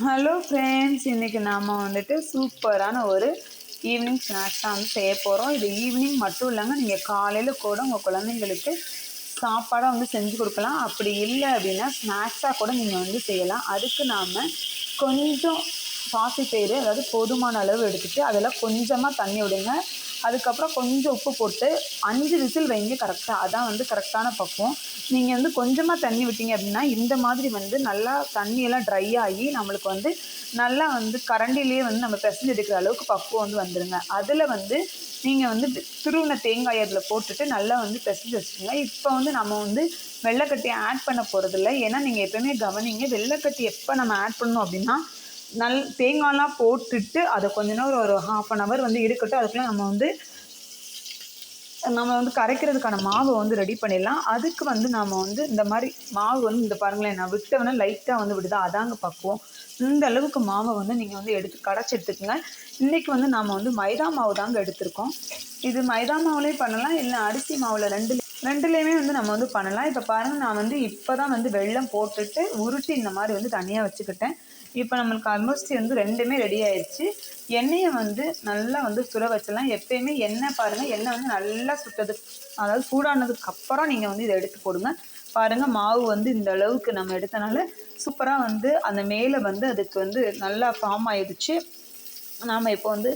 Hello friends இன்றைக்கி நாம் வந்துட்டு சூப்பரான ஒரு ஈவினிங் ஸ்நாக்ஸ் தான் வந்து செய்ய போகிறோம் இது ஈவினிங் மட்டும் இல்லைங்க நீங்கள் காலையில் கூட உங்கள் குழந்தைங்களுக்கு சாப்பாடாக வந்து செஞ்சு கொடுக்கலாம். அப்படி இல்லை அப்படின்னா ஸ்நாக்ஸாக கூட நீங்கள் வந்து செய்யலாம். அதுக்கு நாம் கொஞ்சம் பாசிப்பயிறு அதாவது போதுமான அளவு எடுத்துகிட்டு அதில் கொஞ்சமாக தண்ணி விடுங்க. அதுக்கப்புறம் கொஞ்சம் உப்பு போட்டு அஞ்சு விசில் வைங்க கரெக்டாக அதான் வந்து கரெக்டான பக்குவம். நீங்கள் வந்து கொஞ்சமாக தண்ணி விட்டீங்க அப்படின்னா இந்த மாதிரி வந்து நல்லா தண்ணியெல்லாம் ட்ரை ஆகி நம்மளுக்கு வந்து நல்லா வந்து கரண்டிலேயே வந்து நம்ம பிசைஞ்சு எடுக்கிற அளவுக்கு பக்குவம் வந்து வந்துடுங்க அதில் வந்து நீங்கள் வந்து துருவின தேங்காய் அதில் போட்டுட்டு நல்லா வந்து பிசைஞ்சு வச்சுக்கோங்க. இப்போ வந்து நம்ம வந்து வெள்ளைக்கட்டி ஆட் பண்ண போகிறதில்ல ஏன்னா நீங்கள் எப்போயுமே கவனிங்க வெள்ளைக்கட்டி எப்போ நம்ம ஆட் பண்ணணும் அப்படின்னா நல் தேங்காய்லாம் போட்டுட்டு அதை கொஞ்ச நேரம் ஒரு ஹாஃப் அன் ஹவர் வந்து இருக்கட்டும். அதுக்குள்ளே நம்ம வந்து நம்ம வந்து கரைக்கிறதுக்கான மாவை வந்து ரெடி பண்ணிடலாம். அதுக்கு வந்து நாம் வந்து இந்த மாதிரி மாவு வந்து இந்த பாருங்களேன் நான் விட்டவொடனே லைட்டாக வந்து விடுதா? அதாங்க பக்குவோம். இந்த அளவுக்கு மாவை வந்து நீங்கள் வந்து எடுத்து கடைச்சி எடுத்துக்கோங்க. இன்றைக்கி வந்து நாம் வந்து மைதா மாவு தாங்க எடுத்திருக்கோம். இது மைதா மாவுலேயும் பண்ணலாம் இல்லை அரிசி மாவில் ரெண்டு ரெண்டுலேயுமே வந்து நம்ம வந்து பண்ணலாம். இப்போ பாருங்கள் நான் வந்து இப்போ தான் வந்து வெள்ளம் போட்டுட்டு உருட்டி இந்த மாதிரி வந்து தனியாக வச்சுக்கிட்டேன். இப்போ நம்மளுக்கு ஆல்மோஸ்ட் வந்து ரெண்டுமே ரெடி ஆயிடுச்சு எண்ணெயை வந்து நல்லா வந்து சுட வச்சிடலாம். எப்பயுமே எண்ணெய் பாருங்கள் எண்ணெய் வந்து நல்லா சுட்டது. அதாவது சூடானதுக்கு அப்புறம் நீங்கள் வந்து இதை எடுத்து போடுங்க. பாருங்கள் மாவு வந்து இந்த அளவுக்கு நம்ம எடுத்தனால சூப்பராக வந்து அந்த மேலே வந்து அதுக்கு வந்து நல்லா ஃபார்ம் ஆயிடுச்சு நாம் இப்போ வந்து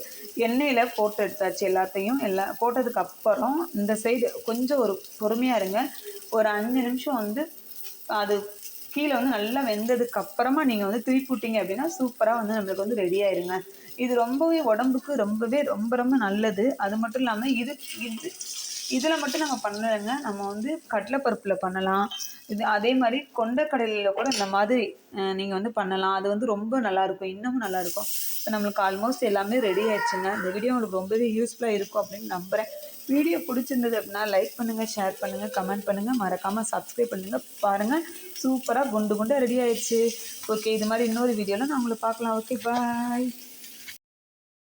எண்ணெயில் போட்டு எடுத்தாச்சு எல்லாத்தையும். எல்லா போட்டதுக்கு அப்புறம் இந்த சைடு கொஞ்சம் ஒரு பொறுமையாக இருங்க. ஒரு அஞ்சு நிமிஷம் வந்து அது கீழே வந்து நல்லா வெந்ததுக்கு அப்புறமா நீங்கள் வந்து திருப்பி அப்படின்னா சூப்பராக வந்து நம்மளுக்கு வந்து ரெடி ஆயிருங்க. இது ரொம்பவே உடம்புக்கு ரொம்பவே ரொம்ப ரொம்ப நல்லது. அது மட்டும் இல்லாமல் இது இது இதில் மட்டும் நம்ம பண்ணலைங்க. நம்ம வந்து கடலைப்பருப்பில் பண்ணலாம். இது அதே மாதிரி கொண்டக்கடலையில் கூட இந்த மாதிரி நீங்கள் வந்து பண்ணலாம். அது வந்து ரொம்ப நல்லாயிருக்கும் இன்னமும் நல்லாயிருக்கும் இப்போ நம்மளுக்கு ஆல்மோஸ்ட் எல்லாமே ரெடி ஆயிடுச்சுங்க. இந்த வீடியோ உங்களுக்கு ரொம்பவே யூஸ்ஃபுல்லாக இருக்கும் அப்படின்னு நம்புகிறேன் வீடியோ பிடிச்சிருந்தது அப்படின்னா லைக் பண்ணுங்கள் ஷேர் பண்ணுங்கள் கமெண்ட் பண்ணுங்கள் மறக்காமல் சப்ஸ்கிரைப் பண்ணுங்கள் பாருங்கள் சூப்பராக குண்டு குண்டாக ரெடி ஆயிடுச்சு. ஓகே இது மாதிரி இன்னொரு வீடியோவில் நான் உங்களை பார்க்கலாம். Okay bye